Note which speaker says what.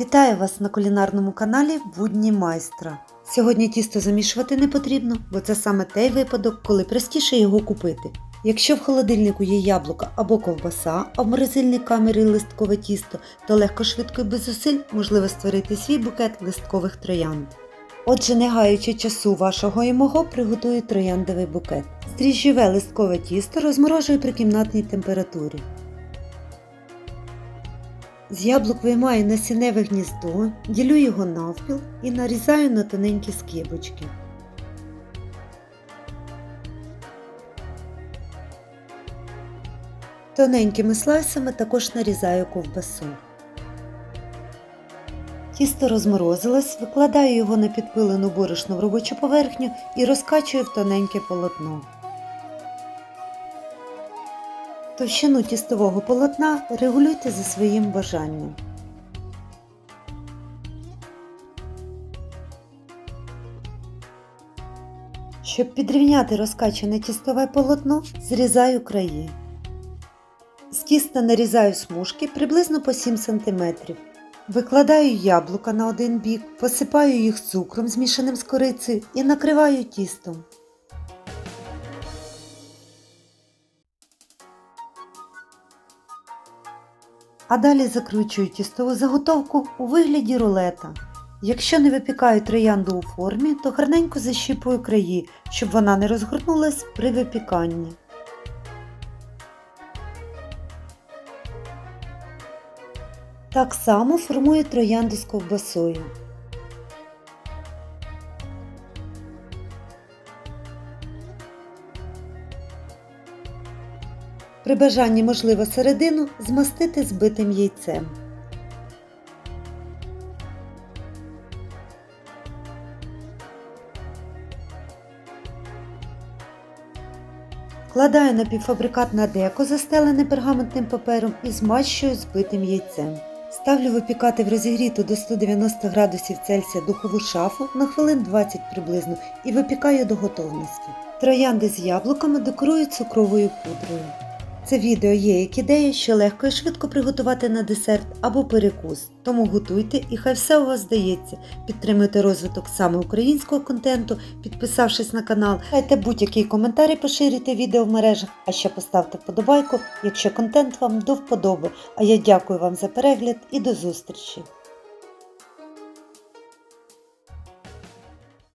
Speaker 1: Вітаю вас на кулінарному каналі Будні майстра. Сьогодні тісто замішувати не потрібно, бо це саме той випадок, коли простіше його купити. Якщо в холодильнику є яблука або ковбаса, а в морозильній камері листкове тісто, то легко швидко і без зусиль можливо створити свій букет листкових троянд. Отже, не гаючи часу вашого і мого, приготую трояндовий букет. Стріжджове листкове тісто розморожую при кімнатній температурі. З яблук виймаю насінневе гніздо, ділю його навпіл і нарізаю на тоненькі скибочки. Тоненькими слайсами також нарізаю ковбасу. Тісто розморозилось, викладаю його на підпилену борошно в робочу поверхню і розкачую в тоненьке полотно. Товщину тістового полотна регулюйте за своїм бажанням. Щоб підрівняти розкачане тістове полотно, зрізаю краї. З тіста нарізаю смужки приблизно по 7 см. Викладаю яблука на один бік, посипаю їх цукром, змішаним з корицею і накриваю тістом. А далі закручую тістову заготовку у вигляді рулета. Якщо не випікаю троянду у формі, то гарненько защіпую краї, щоб вона не розгорнулась при випіканні. Так само формую троянду з ковбасою. При бажанні можливо середину змастити збитим яйцем. Вкладаю напівфабрикат на деко, застелене пергаментним папером і змащую збитим яйцем. Ставлю випікати в розігріту до 190 градусів Цельсія духову шафу на хвилин 20 приблизно і випікаю до готовності. Троянди з яблуками декорую цукровою пудрою. Це відео є як ідея, що легко і швидко приготувати на десерт або перекус. Тому готуйте і хай все у вас здається. Підтримуйте розвиток саме українського контенту, підписавшись на канал. Дайте будь-який коментар і поширюйте відео в мережах, а ще поставте вподобайку, якщо контент вам до вподоби. А я дякую вам за перегляд і до зустрічі!